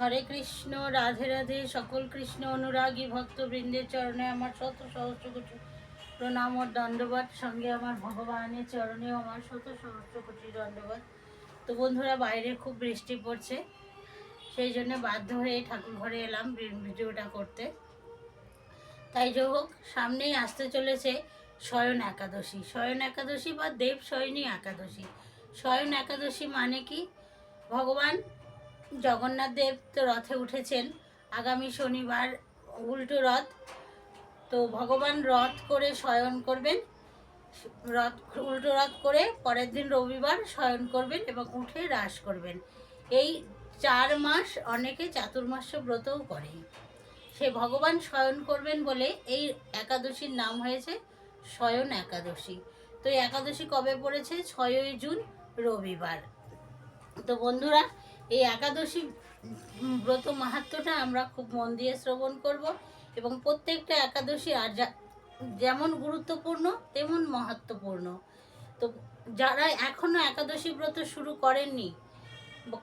হরে কৃষ্ণ, রাধে রাধে, সকল কৃষ্ণ অনুরাগী ভক্তবৃন্দের চরণে আমার শত সহস্র কোটি প্রণাম ও দণ্ডবাদ। সঙ্গে আমার ভগবানের চরণেও আমার শত সহস্র কোটি দণ্ডবাদ। তো বন্ধুরা, বাইরে খুব বৃষ্টি পড়ছে, সেই জন্য বাধ্য হয়ে ঠাকুর ঘরে এলাম ভিডিওটা করতে। তাই যে হোক, সামনেই আসতে চলেছে শয়ন একাদশী। শয়ন একাদশী বা দেব শয়নী একাদশী। শয়ন একাদশী মানে কি? ভগবান জগন্নাথ দেব তো রথে উঠেছেন। আগামী শনিবার উল্টো রথ। তো ভগবান রথ করে শয়ন করবেন। রথ, উল্টো রথ করে পরের দিন রবিবার শয়ন করবেন এবং উঠে রাস করবেন। এই চার মাস অনেকে চাতুর্মাস্য ব্রতও করে। সে ভগবান শয়ন করবেন বলে এই একাদশীর নাম হয়েছে শয়ন একাদশী। তো এই একাদশী কবে পড়েছে? ছয়ই জুন রবিবার। তো বন্ধুরা এই একাদশী ব্রত মাহাত্ম্যটা আমরা খুব মন দিয়ে শ্রবণ করব এবং প্রত্যেকটা একাদশী আর যেমন গুরুত্বপূর্ণ, তেমন মহত্বপূর্ণ তো যারা এখনও একাদশী ব্রত শুরু করেননি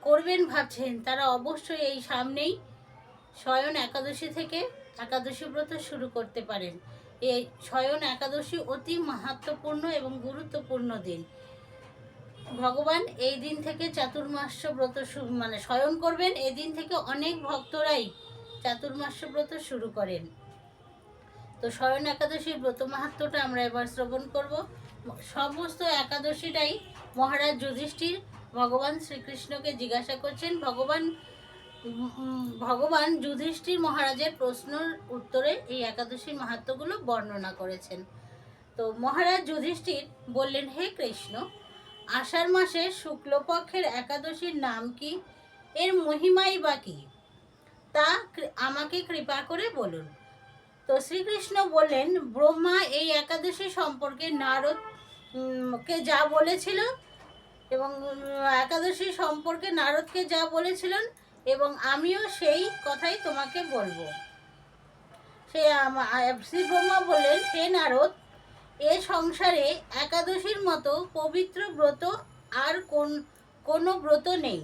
করবেন ভাবছেন, তারা অবশ্যই এই সামনেই শয়ন একাদশী থেকে একাদশী ব্রত শুরু করতে পারেন। এই শয়ন একাদশী অতি মাহাত্ম্যপূর্ণ এবং গুরুত্বপূর্ণ দিন। ভগবান এই দিন থেকে চাতুর্মাস্য ব্রত মানে শয়ন করবেন। এই দিন থেকে অনেক ভক্তরাই চাতুর্মাস্য ব্রত শুরু করেন। তো শয়ন একাদশীর ব্রত মাহাত্ম্যটা আমরা এবার শ্রবণ করব। সমস্ত একাদশীটাই মহারাজ যুধিষ্ঠির ভগবান শ্রীকৃষ্ণকে জিজ্ঞাসা করছেন। ভগবান ভগবান যুধিষ্ঠির মহারাজের প্রশ্নের উত্তরে এই একাদশীর মাহাত্ম্যগুলো বর্ণনা করেছেন। তো মহারাজ যুধিষ্ঠির বললেন, হে কৃষ্ণ আষাঢ় মাসের শুক্লপক্ষের একাদশীর নাম কি? এর মহিমাই বা কি? তা আমাকে কৃপা করে বলুন। তো শ্রীকৃষ্ণ বললেন, ব্রহ্মা এই একাদশী সম্পর্কে নারদ কে যা বলেছিল এবং একাদশী সম্পর্কে নারদকে যা বলেছিলেন এবং আমিও সেই কথাই তোমাকে বলব। সে শ্রী ব্রহ্মা বললেন, হে নারদ এ সংসারে একাদশীর মতো পবিত্র ব্রত আর কোন, কোনো ব্রত নেই।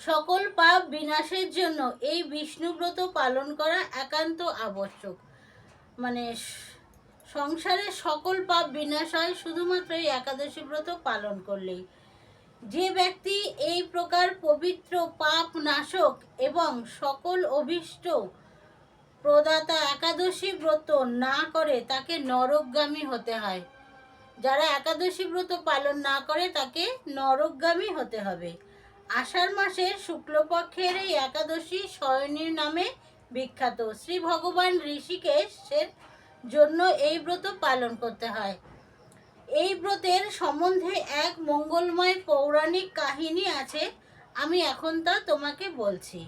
সকল পাপ বিনাশের জন্য এই বিষ্ণু ব্রত পালন করা একান্ত আবশ্যক। মানে সংসারে সকল পাপ বিনাশ হয় শুধুমাত্র এই একাদশী ব্রত পালন করলেই। যে ব্যক্তি এই প্রকার পবিত্র পাপ নাশক এবং সকল অভিষ্ট প্রদাতা একাদশী ব্রত না করে তাকে নরকগামী হতে হয়। যারা একাদশী ব্রত পালন না করে তাকে নরকগামী হতে হবে। আষাঢ় মাসের শুক্লপক্ষের এই একাদশী শয়নীর নামে বিখ্যাত। শ্রী ভগবান ঋষিকেশের জন্য এই ব্রত পালন করতে হয়। এই ব্রতের সম্বন্ধে এক মঙ্গলময় পৌরাণিক কাহিনী আছে, আমি এখন তা তোমাকে বলছি।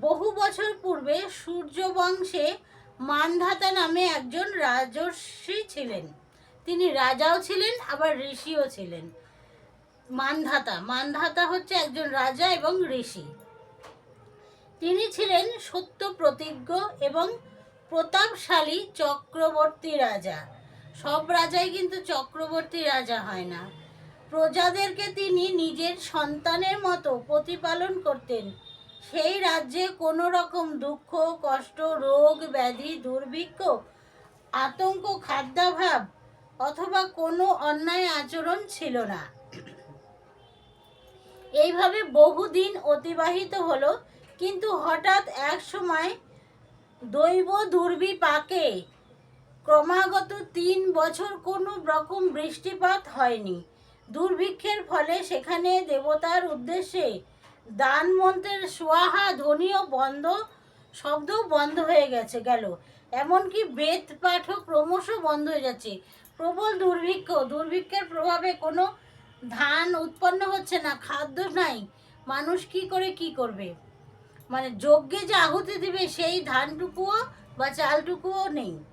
বহু বছর পূর্বে সূর্যবংশে মানধাতা নামে একজন রাজর্ষি ছিলেন। তিনি রাজাও ছিলেন, আবার ঋষিও ছিলেন। মানধাতা মানধাতা হচ্ছে একজন রাজা এবং ঋষি। তিনি ছিলেন সত্য প্রতিজ্ঞ এবং প্রতাপশালী চক্রবর্তী রাজা। সব রাজাই কিন্তু চক্রবর্তী রাজা হয় না। প্রজাদেরকে তিনি নিজের সন্তানের মতো প্রতিপালন করতেন। সেই রাজ্যে কোনো রকম দুঃখ, কষ্ট, রোগ, ব্যাধি, দুর্ভিক্ষ, আতঙ্ক, খাদ্যাভাব অথবা কোনো অন্যায় আচরণ ছিল না। এইভাবে বহুদিন অতিবাহিত হলো, কিন্তু হঠাৎ এক সময় দৈব দুর্বিপাকে ক্রমাগত তিন বছর কোনো রকম বৃষ্টিপাত হয়নি। দুর্ভিক্ষের ফলে সেখানে দেবতার উদ্দেশ্যে দান মন্ত্রের সোয়াহা, ধ্বনিও বন্ধ, শব্দও বন্ধ হয়ে গেছে, গেল। এমনকি বেদ পাঠও ক্রমশ বন্ধ হয়ে যাচ্ছে। প্রবল দুর্ভিক্ষ, দুর্ভিক্ষের প্রভাবে কোনো ধান উৎপন্ন হচ্ছে না, খাদ্য নাই। মানুষ কি করে কি করবে? মানে যজ্ঞে যে আহুতি দিবে, সেই ধানটুকুও বা চালটুকুও নেই।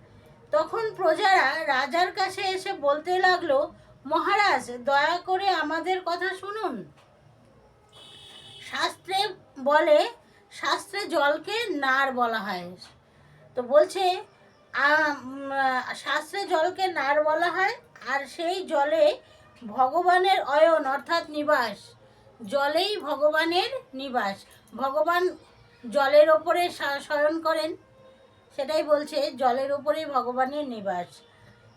তখন প্রজারা রাজার কাছে এসে বলতে লাগল, মহারাজ, দয়া করে আমাদের কথা শুনুন। শাস্ত্রে বলে, শাস্ত্রে জলকে নার বলা হয়। তো বলছে শাস্ত্রে জলকে নার বলা হয়, আর সেই জলে ভগবানের অয়ন, অর্থাৎ নিবাস। জলেই ভগবানের নিবাস। ভগবান জলের ওপরে শয়ন করেন। সেটাই বলছে, জলের ওপরেই ভগবানের নিবাস।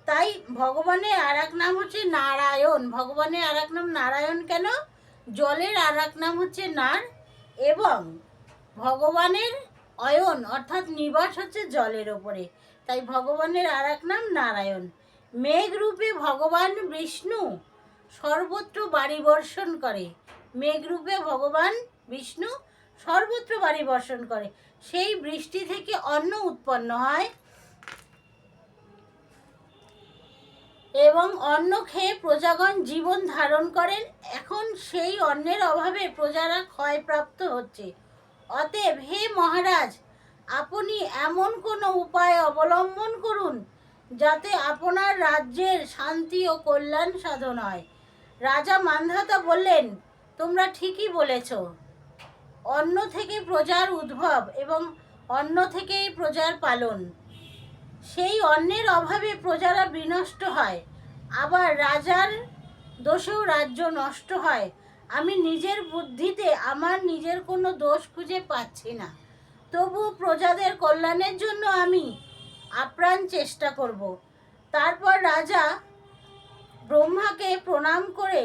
তাই ভগবানের আর এক নাম হচ্ছে নারায়ণ। ভগবানের আর এক নাম নারায়ণ কেন? জলের আর এক নাম হচ্ছে নার এবং ভগবানের অয়ন, অর্থাৎ নিবাস হচ্ছে জলের ওপরে। তাই ভগবানের আর এক নাম নারায়ণ। মেঘরূপে ভগবান বিষ্ণু সর্বত্র বাড়ি বর্ষণ করে। মেঘরূপে ভগবান বিষ্ণু সর্বত্র বাড়ি বর্ষণ করে। সেই বৃষ্টি থেকে অন্ন উৎপন্ন হয়। এবং অন্ন খেয়ে প্রজাগণ জীবন ধারণ করেন, এখন সেই অন্নের অভাবে প্রজারা ক্ষয়প্রাপ্ত হচ্ছে। অতএব হে মহারাজ, আপনি এমন কোনো উপায় অবলম্বন করুন যাতে আপনার রাজ্যের শান্তি ও কল্যাণ সাধন হয়। রাজা মান্ধাতা বললেন, তোমরা ঠিকই বলেছ। অন্ন থেকে প্রজার উদ্ভব এবং অন্ন থেকেই প্রজার পালন। সেই অন্যের অভাবে প্রজারা বিনষ্ট হয়, আবার রাজার দোষেও রাজ্য নষ্ট হয়। আমি নিজের বুদ্ধিতে আমার নিজের কোনো দোষ খুঁজে পাচ্ছি না। তবু প্রজাদের কল্যাণের জন্য আমি আপ্রাণ চেষ্টা করব। তারপর রাজা ব্রহ্মাকে প্রণাম করে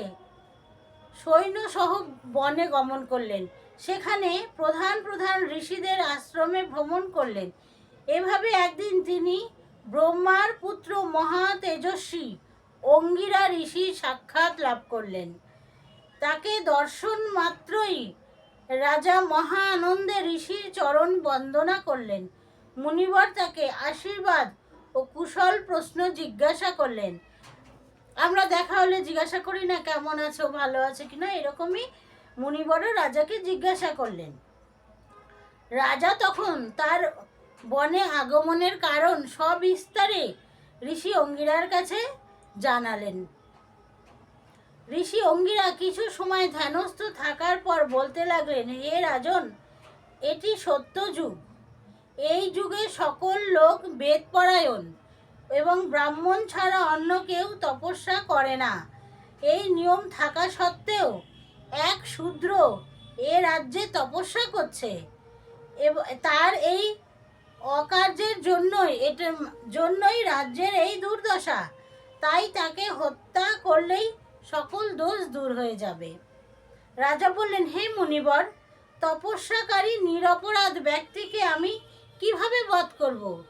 সৈন্যসহ বনে গমন করলেন। সেখানে প্রধান প্রধান ঋষিদের আশ্রমে ভ্রমণ করলেন। এভাবে একদিন তিনি ব্রহ্মার পুত্র মহা তেজস্বী অঙ্গিরা ঋষি সাক্ষাৎ লাভ করলেন। তাকে দর্শন মাত্রই রাজা মহা আনন্দে ঋষির চরণ বন্দনা করলেন। মুনিবর তাকে আশীর্বাদ ও কুশল প্রশ্ন জিজ্ঞাসা করলেন। আমরা দেখা হলে জিজ্ঞাসা করি না কেমন আছো, ভালো আছে কিনা, এরকমই মুনিবরও রাজাকে জিজ্ঞাসা করলেন। রাজা তখন তার বনে আগমনের কারণ সবিস্তারে ঋষি অঙ্গিরার কাছে জানালেন। ঋষি অঙ্গিরা কিছু সময় ধ্যানস্থ থাকার পর বলতে লাগলেন হে রাজন, এটি সত্য যুগ। এই যুগে সকল লোক বেদপরায়ণ এবং ব্রাহ্মণ ছাড়া অন্য কেউ তপস্যা করে না। এই নিয়ম থাকা সত্ত্বেও এক শূদ্র এ রাজ্যে তপস্যা করছে। তার এই অকার্যের জন্যই এটার জন্যই রাজ্যের এই দুর্দশা। তাই তাকে হত্যা করলেই সকল দোষ দূর হয়ে যাবে। রাজা বললেন, হে মুনিবর, তপস্যাকারী, নিরপরাধ ব্যক্তিকে আমি কীভাবে বধ করব?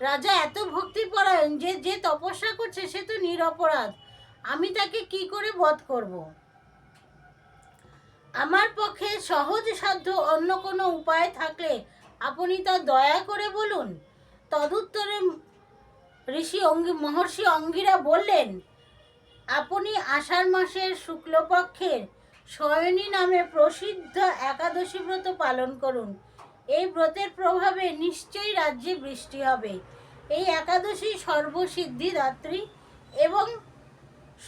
রাজা এত ভক্তিপরায়ণ যে যে তপস্যা করছে সে তো নিরপরাধ। আমি তাকে কি করে বধ করব? আমার পক্ষে সহজ সাধ্য অন্য কোনো উপায় থাকলে আপনি তা দয়া করে বলুন। তদুত্তরে ঋষি অঙ্গি মহর্ষি অঙ্গিরা বললেন, আপনি আষাঢ় মাসের শুক্লপক্ষের শয়নী নামে প্রসিদ্ধ একাদশী ব্রত পালন করুন। এই ব্রতের প্রভাবে নিশ্চয়ই রাজ্যে বৃষ্টি হবে। এই একাদশী সর্বসিদ্ধিদাত্রী এবং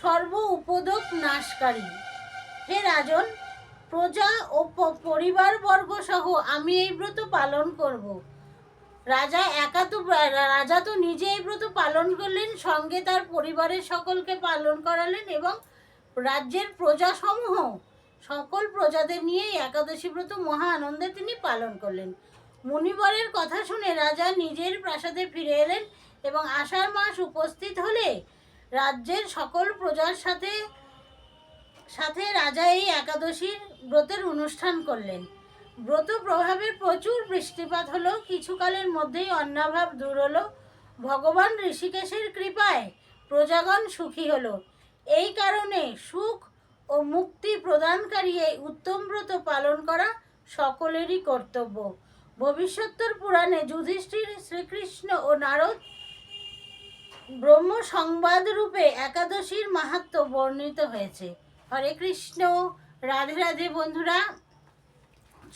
সর্ব উপদক নাশকারী। হে রাজন প্রজা ও পরিবারবর্গ সহ আমি এই ব্রত পালন করব। রাজা একা তো রাজা তো নিজে এই ব্রত পালন করলেন, সঙ্গে তার পরিবারের সকলকে পালন করালেন এবং রাজ্যের প্রজাসমূহ, সকল প্রজাদের নিয়ে একাদশী ব্রত মহা আনন্দে তিনি পালন করলেন। মুনিবরের কথা শুনে রাজা নিজের প্রাসাদে ফিরে এলেন এবং আষাঢ় মাস উপস্থিত হলে রাজ্যের সকল প্রজার সাথে সাথে রাজা এই একাদশীর ব্রতের অনুষ্ঠান করলেন। ব্রত প্রভাবের প্রচুর বৃষ্টিপাত হলো, কিছুকালের মধ্যেই অন্নাভাব দূর হলো। ভগবান ঋষিকেশের কৃপায় প্রজাগণ সুখী হলো। এই কারণে সুখ ও মুক্তি প্রদানকারী এই উত্তম ব্রত পালন করা সকলেরই কর্তব্য। ভবিষ্যত্তর পুরাণে যুধিষ্ঠির শ্রীকৃষ্ণ ও নারদ ব্রহ্ম সংবাদ রূপে একাদশীর মাহাত্ম বর্ণিত হয়েছে। হরে কৃষ্ণ, রাধে রাধে বন্ধুরা।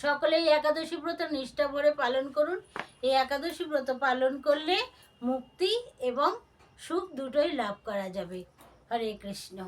সকলে এই একাদশী ব্রত নিষ্ঠা ভরে পালন করুন। এই একাদশী ব্রত পালন করলে মুক্তি এবং সুখ দুটোই লাভ করা যাবে। হরে কৃষ্ণ।